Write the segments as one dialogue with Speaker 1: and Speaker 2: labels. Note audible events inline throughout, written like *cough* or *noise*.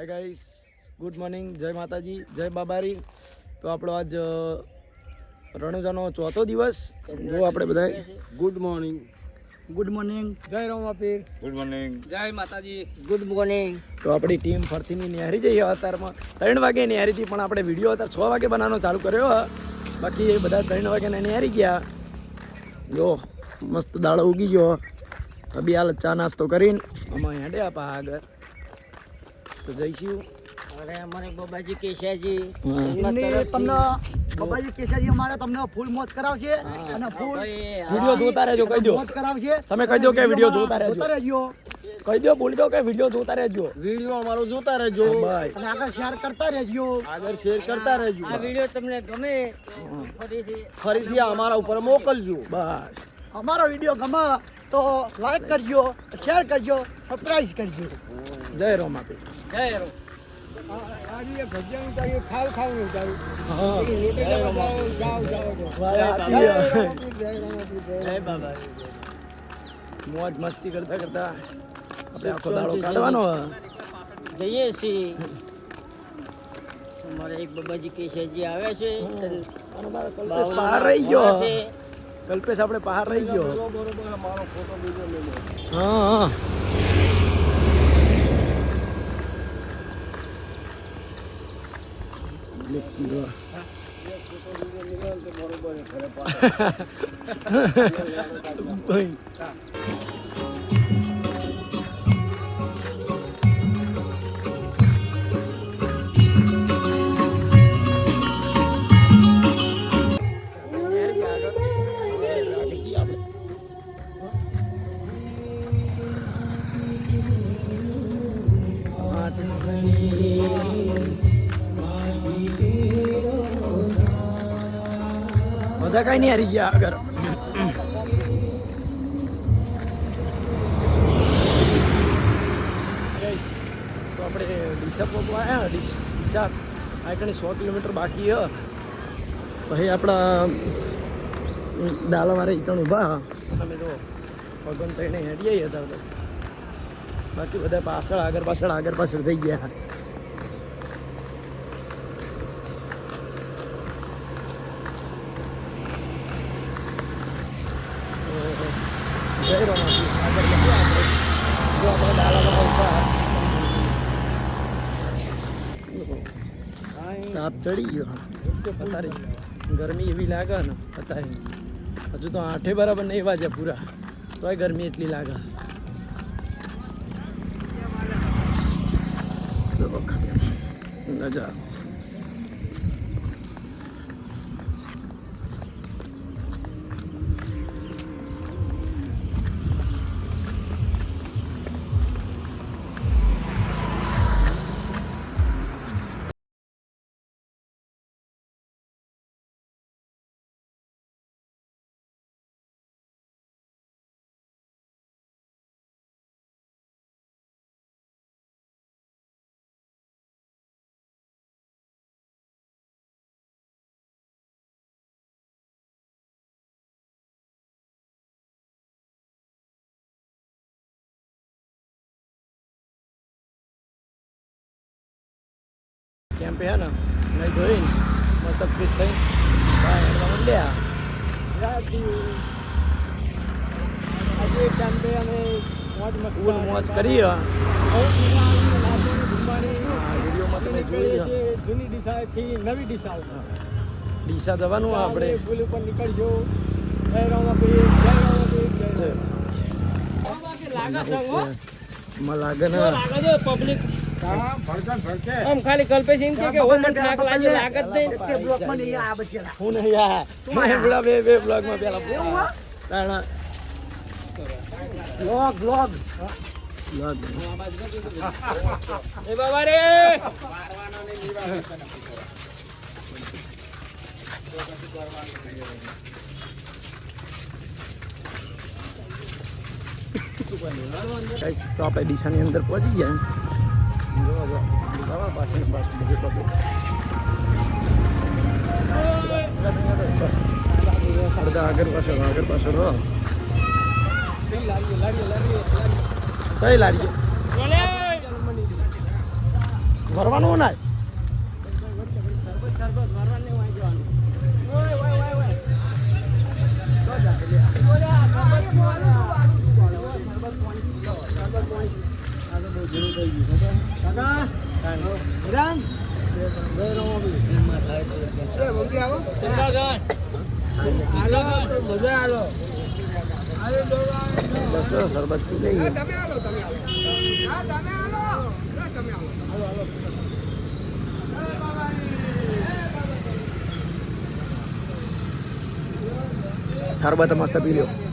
Speaker 1: Hi guys good morning જય માતાજી. જય બાબારી. તો આપણો આજ રણુજાનો ચોથો દિવસ. જો આપણે બધા ગુડ મોર્નિંગ ગુડ મોર્નિંગ જય રામાપીર
Speaker 2: ગુડ મોર્નિંગ
Speaker 3: જય માતાજી.
Speaker 4: ગુડ મોર્નિંગ
Speaker 1: તો આપણી ટીમ ફરતીની નિહારી જઈએ અત્યારમાં ત્રણ વાગે નિહારી હતી પણ આપણે વીડિયો અત્યારે છ વાગે બનાવવાનો ચાલુ કર્યો હ. બાકી એ બધા ત્રણ વાગે નિહારી ગયા. જો મસ્ત દાડો ઉગી ગયો બી હાલ ચા નાસ્તો કરીને. અમે હેડ્યા પા આગળ. તો જઈશું.
Speaker 4: અરે અમારે બાબાજી કેશાજી
Speaker 3: તમને બાબાજી કેશાજી અમારે તમને ફૂલ મોત કરાવશે અને ફૂલ
Speaker 1: વીડિયો જોતા રહેજો કહી દો
Speaker 3: મોજ કરાવશે
Speaker 1: તમે કહી દો કે વીડિયો જોતા રહેજો.
Speaker 3: જોતા રહેજો.
Speaker 1: કહી દો બોલી દો કે વીડિયો જોતા રહેજો.
Speaker 3: વીડિયો અમારો જોતા રહેજો. અને આગળ શેર કરતા રહેજો.
Speaker 1: આગળ શેર કરતા રહેજો.
Speaker 4: આ વીડિયો તમને ગમે ફરીથી
Speaker 3: ફરીથી અમારા ઉપર મોકલજો.
Speaker 1: બસ.
Speaker 3: અમારો વીડિયો ગમે તો લાઈક કરજો શેર કરજો સરપ્રાઈઝ કરજો.
Speaker 1: જય
Speaker 4: રો
Speaker 1: છે.
Speaker 4: જય બાબા.
Speaker 1: મોજ મસ્તી કરતા કરતા આપણે આખો દાડો કાઢવાનો
Speaker 4: જઈએ છીએ. અમારે એક બાબાજી કેશાજી આવે છે.
Speaker 1: રહી ગયો.
Speaker 4: છે.
Speaker 1: કલ્પેશ આપણે બહાર રહી ગયો. હા હા. ભાઈ *laughs* મજા કઈ નહીં હારી ગયા આગળ. તો આપણે ડીસા પહોંચવા આવ્યા, ડીસ, ડીસા આગળ સો કિલોમીટર બાકી હ. પછી આપણા દાલાવાળા ઈકણ ઊભા તમે જો ભગવાન થઈને હેડીએ હતા બાકી બધા પાછળ, આગળ પાછળ આગળ પાછળ થઈ ગયા જય રમાજી આગળ જઈએ આપણે જો આપણે ડાલાવાળા ઊભા તાપ ચડી ગયો. અત્યારે ગરમી એવી લાગે ને, અત્યારે હજુ તો આઠે બરાબર નહીં વાગ્યા પૂરા. તોય ગરમી એટલી લાગે. નજારો હે ને ધોઈને મસ્ત ફ્રેશ થઈ. માંડ્યા.
Speaker 3: આજે ચાંદે અમે મોજ
Speaker 1: ફૂલ મોજ કરી. વિડીયોમાં તમે જોઈ.
Speaker 3: જૂની દિશાથી નવી દિશા
Speaker 1: ડીસા જવાનું આપણે.
Speaker 3: પુલ ઉપર નીકળજો.
Speaker 4: લાગે પબ્લિક આમ ખાલી કલ્પેશ એમ કે કે હો મને થાક લાગે લાગે જ નહીં.
Speaker 3: બ્લોકમાં નહીં આ બચ્ચા
Speaker 1: હું નહીં યાર મેં પેલા બે બે બ્લોગમાં પેલા તાણા
Speaker 3: બ્લોગ બ્લોગ.
Speaker 4: એ બાબા રે!
Speaker 1: Guys, તો આપણે ડીસાની અંદર પહોંચી ગયા. અડધા આગળ પાછળ આગળ પાછળ હો સહી
Speaker 4: બોલે
Speaker 1: ભરવાનું ના. પી લઈએ શરબત મસ્ત પી લ્યો.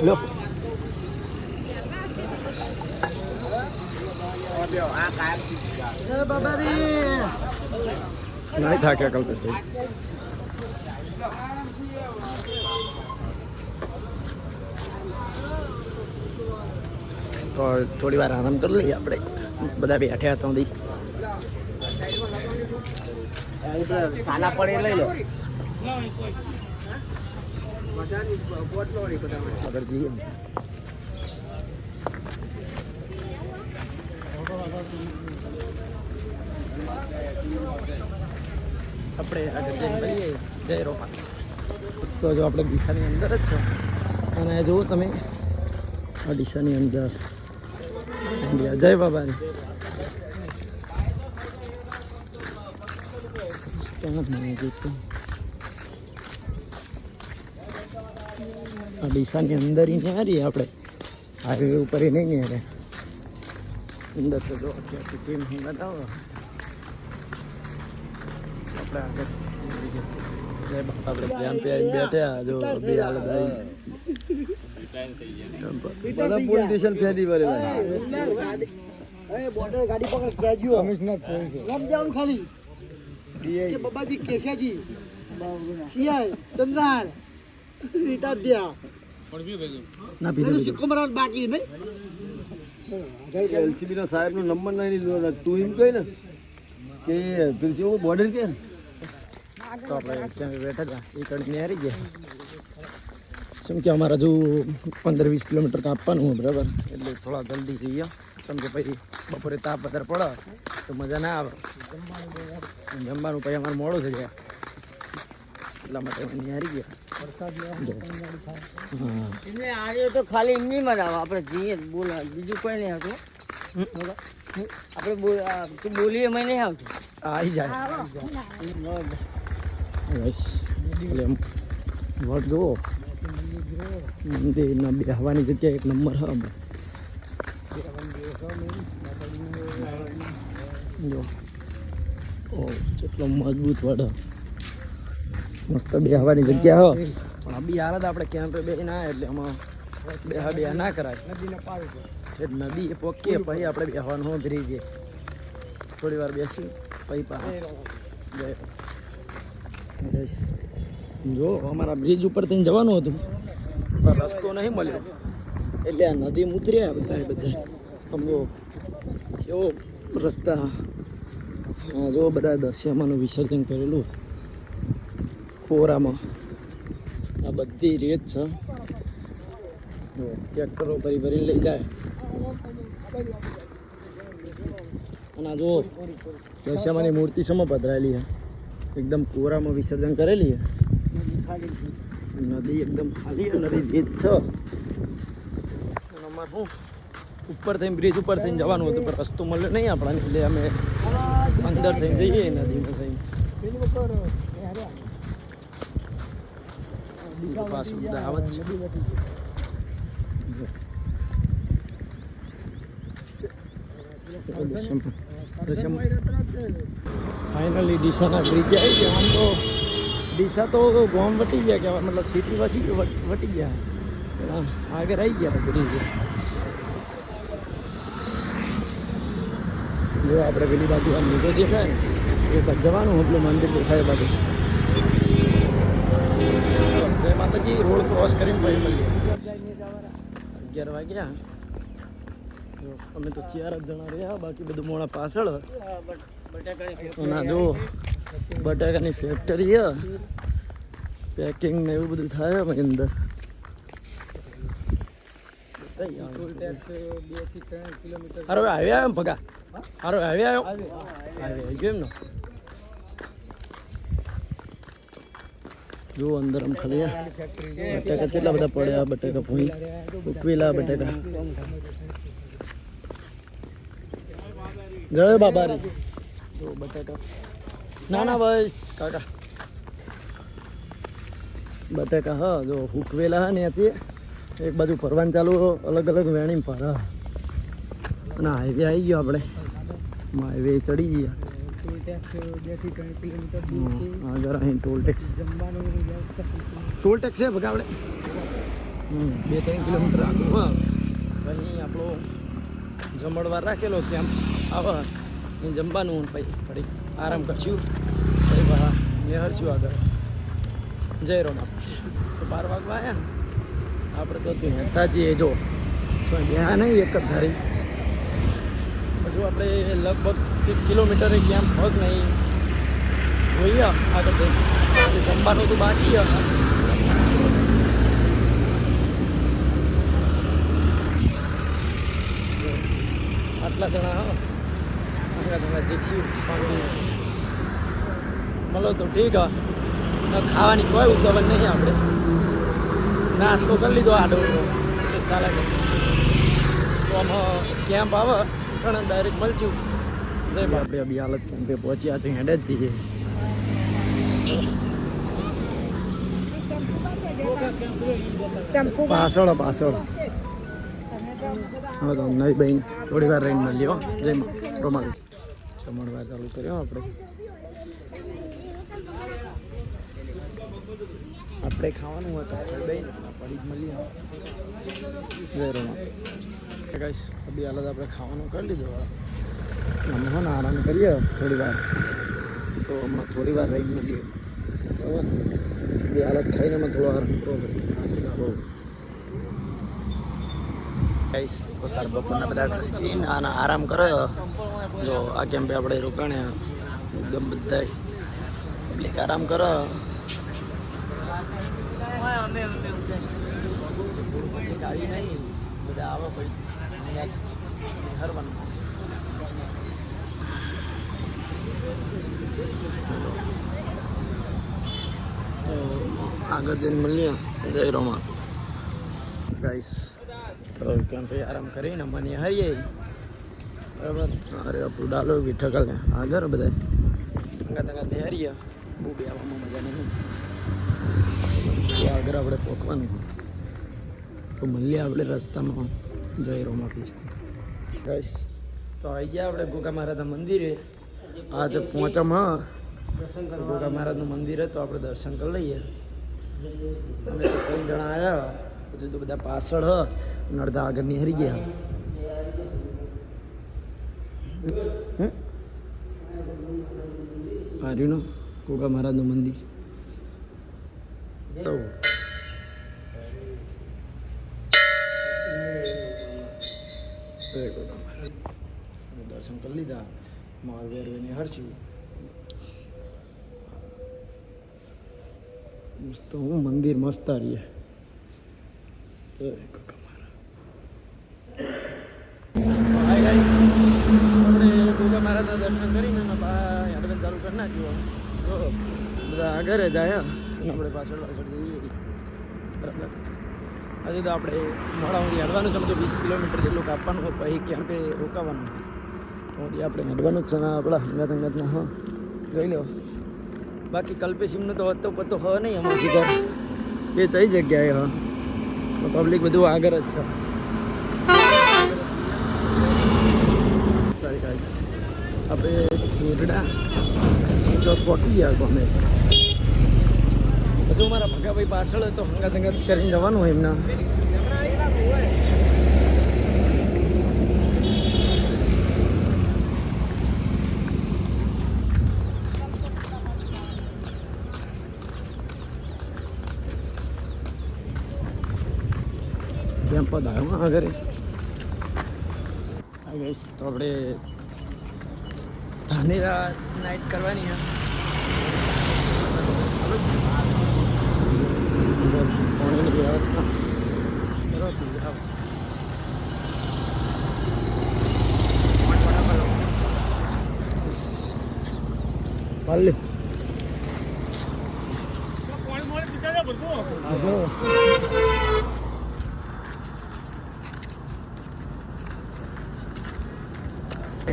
Speaker 1: લ્યો નહીં થાક્યા કલ્પેશભાઈ તો થોડી વાર આરામ કરી લઈએ આપણે બધા બેઠ્યા હતા સુધી
Speaker 4: સાલા પડે લઈ લો.
Speaker 1: આપણે આગળ જઈને મળીએ. જય રોપા તો જો આપણે ડીસાની અંદર જ છે. અને જુઓ તમે આ ડીસાની અંદર. જય બાબાની. આ ડીસાની અંદર ઈ ને હારીએ આપણે. હાઈવે ઉપર નહીં ને અંદર તો જો અત્યારથી ટીમ હું બતાવો આપણે આગળ આપણે કેમ્પે આવીને બેઠા જો બે હાલત આવી
Speaker 3: બધા પોલીસ સ્ટેશન ફેરી પકડ કમિશનર નામ ખાલી. કે બાબાજી કેસાજી સિયાય ચંદ્રાલ રીટા દ્યા.
Speaker 1: ના પીધું
Speaker 3: સિક્કો મરાવ બાકી નહીં.
Speaker 2: એલસીબી ના સાહેબ નો નંબર નહીં લીધો તું એમ કહે ને કે પેલું જેવું બોર્ડર કે
Speaker 1: તો આપણે ત્યાં બેઠા હતા. એ કંટની હારી ગયા. જેમ કે અમારે હજુ પંદર વીસ કિલોમીટર કાપવાનું હોય બરાબર? એટલે થોડા જલ્દી થઈ કેમ કે પછી બપોરે તાપ વધારે પડે તો મજા ના આવે. જમવાનું પછી અમારે મોડું થઈ જાય. એટલા માટે અમે હારી ગયા.
Speaker 4: એમને આજે તો ખાલી એમની માં જ આવે. આપણે જઈએ જ બોલ બીજું કોઈ નહીં આવતું. આપણે બોલ તું બોલીએ અમે નહીં આવતું.
Speaker 1: આવી. જાય વટ જુઓ. મંદિરના બેહવાની જગ્યા એક નંબર હ જો ઓ કેટલો મજબૂત વડ. મસ્ત બેહવાની જગ્યા હ. પણ આ બી હાલત આપણે કેમ્પે બે ના એટલે આમાં બેહા બેહા ના કરાય. એ નદી એ પોકીએ પછી આપણે બેહવાનું હોય બ્રિજે. થોડી વાર બેસી પછી જઈશ. જો અમારા બ્રિજ ઉપર થઈને જવાનું હતું. પણ રસ્તો નહીં મળ્યો. એટલે આ નદી ઉતર્યા બધા બધા સમજો જેવો રસ્તા. જો બધા દશિયામાંનું વિસર્જન કરેલું. ખોરામાં. આ બધી રેત છે. ટ્રેક્ટરો ભરી ભરીને લઈ જાય. અને જો દશામાની મૂર્તિ સમો પધરાયેલી છે? એકદમ કોરામાં વિસર્જન કરેલી છે. નદી એકદમ ખાલી નદી રેત છે. ઉપર થઈને બ્રિજ ઉપર થઈને જવાનું હતું, પણ રસ્તો મળ્યો નહીં આપણાને. એટલે અમે અંદર થઈને જઈએ, નદીમાં થઈને. પાછું બધા આવે છે. આવી ગયા. આમ તો ડીસા તો ગામ વટી ગયા કહેવાય. મતલબ સિટી વસી, વટી ગયા. આગળ આવી ગયા બ્રિજ જો આપણે પેલી બાજુ આમ નીચે દેખાય ને એ જવાનું એટલું મંદિર દેખાય બાજુ જય માતાજી રોડ ક્રોસ કરીને પછી મળીએ અગિયાર વાગ્યા અમે તો ચાર જ જણા રહ્યા બાકી બધું મોડા પાછળ ના જો બટાકાની ફેક્ટરી પેકિંગ ને એવું બધું થાય ભાઈ અંદર હારો હાઈવે આવ્યો ભગા હારો હાઈવે આવ્યો આવી ગયો એમ જો અંદર આમ ખાલી બટાકા કેટલા બધા પડ્યા બટાકા ભૂઈ ઉકવેલા બટાકા. જય બાબા રે જો બટાકા. ના ના બસ કાકા. બટાકા હા જો હુકવેલા હા ને એક બાજુ ફરવાનું ચાલુ અલગ અલગ વેણી ફર અને હાઈવે આવી ગયો આપણે. હાઈવે ચડી ગયા. અહીં ટોલ ટેક્સ ટોલ ટેક્સ છે ભગા આપણે? બે ત્રણ કિલોમીટર આગળ. અહીં આપણો જમણવાર રાખેલો કેમ્પ આવા અહીં જમવાનું પછી ફરી આરામ કરશું. પછી પાછા નિહરશું આગળ. જય રોમ તો બાર વાગવા આવ્યા આપણે તો ત્યાં હેઠતા જો. તો ગયા નહીં, એક જ ધારી. હજુ આપણે લગભગ એક કિલોમીટર ક્યાં પગ નહીં. જોઈએ આગળ જમવાનું તો બાકી આટલા જણા આટલા જણા જીક્ષી સ્વામી મળો તો ઠીક હા ખાવાની કોઈ ઉતાવળ નહીં આપણે. નાસ્તો કરી લીધો આડો એટલે ચાલે તો આમાં કેમ્પ આવે ઘણા ડાયરેક્ટ મળશું. જય આપણે બી હાલત કેમ્પે પહોંચ્યા છે હેડે જ જઈએ પાછળ પાછળ. હવે તો નહીં બહેન થોડી વાર રહીને મળ્યો. જય રોમાલ. જમણવાર ચાલુ કર્યો આપણે. આપણે ખાવાનું હતું તો જ મળીએ જય રોમાલ ગાઈસ હાલત આપણે ખાવાનું કરી લીધું. હમણાં ને આરામ કરીએ થોડી વાર. તો હમણાં થોડી વાર રહી મળીએ બરાબર બી હાલત ખાઈને અમે થોડો આરામ કરો પછી બહુ ગાઈસ પોતાર બપોરના બધા ખાઈને આના આરામ કર્યો. જો, આ કેમ્પે આપણે રોકાણે એકદમ બધા પબ્લિક આરામ કરે આવી નહીં, બધા આવે પછી હરવાનું આગળ જઈને મળીએ જય રોમા ગાઈસ તો કેમ ભાઈ આરામ કરીને મને હરીએ. બરાબર? અરે, આપણું ડાલો બી ઠકાલે આગળ બધા અંગા તંગા તૈયારીએ બહુ બે આવવામાં મજા નહીં. આગળ આપણે પહોંચવાનું તો મળીએ આપણે રસ્તામાં જય રોમાપી બસ તો આવી ગયા આપણે ગોગા મહારાજના મંદિરે. આજે પહોંચામાં ગોગા મહારાજનું મંદિર તો આપણે દર્શન કરી લઈએ. અમે ત્રણ જણા આવ્યા હજુ તો બધા પાછળ હ. અને અડધા આગળ નિહરી ગયા. હમ? આ રહ્યું ને ગોગા મહારાજનું મંદિર. દર્શન કરી લીધા. મારવેરવેની વેરવીને હરશું મસ્ત, હું મંદિર મસ્ત રહીએ. ગોગા મહારાજના દર્શન કરીને એડવેન્સ ચાલુ કરી નાખ્યું તો બધા આગળ જાય આપણે પાછળ પાછળ જઈએ. હજુ તો આપણે મોડા સુધી હેડવાનું છે. સમજો વીસ કિલોમીટર જેટલું કાપવાનું હોય પછી ક્યાંપે રોકાવાનું. તો સુધી આપણે હડવાનું જ છે ને આપણા હંગાત હંગાતના, હા. જોઈ લો. બાકી કલ્પેશ એમનો તો હતો પતો હ નહીં અમારી ઘર એ કઈ જગ્યાએ, હા. પબ્લિક બધું આગળ જ છે. આપણે શેરડા ચોક પહોંચી ગયા ગમે હજુ મારા ભગાભાઈ પાછળ તો હંગાત હંગાત કરીને જવાનું હોય એમના કેમ પદ આવ્યો આગળ તો આપણે ધાનેરા નાઇટ કરવાની હા જ.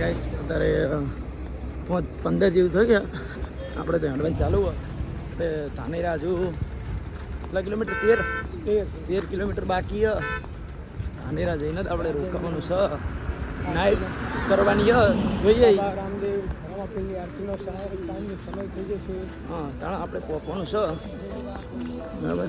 Speaker 1: ગાઈસ અત્યારે પાંચ પંદર જેવું થઈ ગયા. આપણે તો હેડવાનું ચાલુ હોય. એટલે તાનેરા હજુ કેટલા કિલોમીટર? તેર? તેર કિલોમીટર બાકી ધાનેરા જઈને જ આપણે રોકાવાનું છે નાઇટ કરવાની જોઈએ. હા તાણ આપણે પહોંચવાનું છે બરાબર.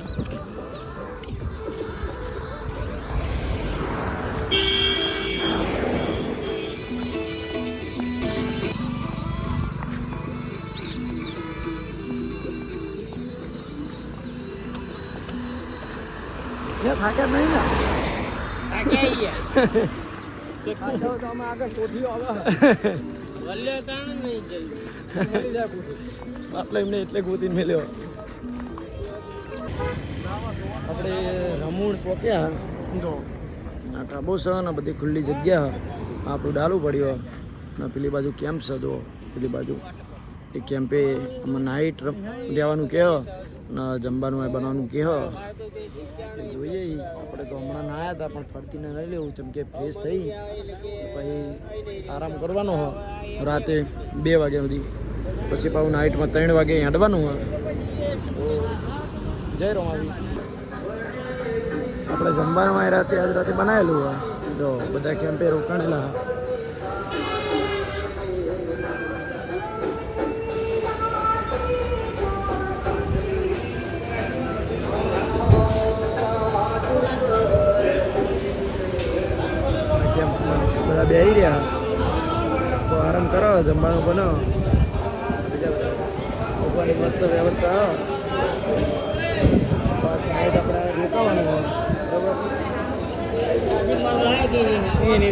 Speaker 1: ત્યાં નહીં ને?
Speaker 3: તો અમે *laughs* આગળ કોઠીઓ આવે?
Speaker 1: આટલે એમને એટલે ગોતીને મેલ્યો. આપણે રમૂણ પોક્યા જો આ ટાબો છે ને બધી ખુલ્લી જગ્યા આપણું ડાલું પડ્યો ને પેલી બાજુ કેમ્પ છે તો પેલી બાજુ. એ કેમ્પે આમાં નાઇટ રહેવાનું કહે ને જમવાનું એ બનાવવાનું કહે. જોઈએ આપણે તો હમણાં ના આવ્યા હતા, પણ ફરતીને લઈ લેવું જેમ કે ફ્રેશ થઈ. પછી આરામ કરવાનો હોય રાતે બે વાગ્યા સુધી. પછી પાછું નાઇટમાં ત્રણ વાગે હેડવાનું હોય જય રોમાવી આપણે જમવાનું રાતે, આજ રાતે બનાવેલું હોય જો, બધા કેમ્પે રોકાણેલા હોય. બેસી રહ્યા. તો આરામ કરો જમવાનું બનાવો. ઉપરની મસ્ત વ્યવસ્થા નાઇટ આપણે રોકાવાનું હોય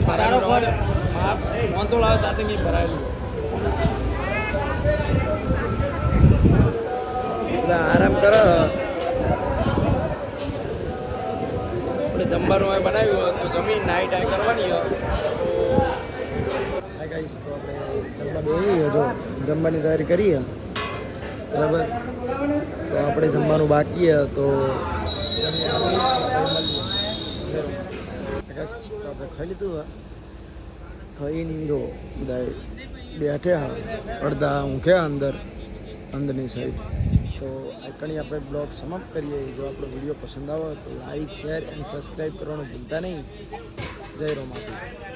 Speaker 1: બરાબર? ફોન તો લાવે તાતે નહીં ભરાયેલું. આરામ કરો આપણે જમવાનું હોય બનાવ્યું હોય તો જમીન નાઈ આઈ કરવાની હોય. તો તો જમવાની તૈયારી કરીએ. બરાબર? તો આપણે જમવાનું બાકી તો આપણે ખાઈ લીધું ખાઈને જો બધા બેઠ્યા અડધા ઊંઘ્યા અંદર, અંદરની સાઈડ તો આકણી આપણે બ્લોગ સમાપ્ત કરીએ. જો આપણો વીડિયો પસંદ આવે તો લાઈક શેર એન્ડ સબસ્ક્રાઈબ કરવાનું ભૂલતા નહીં. જય રોમાપી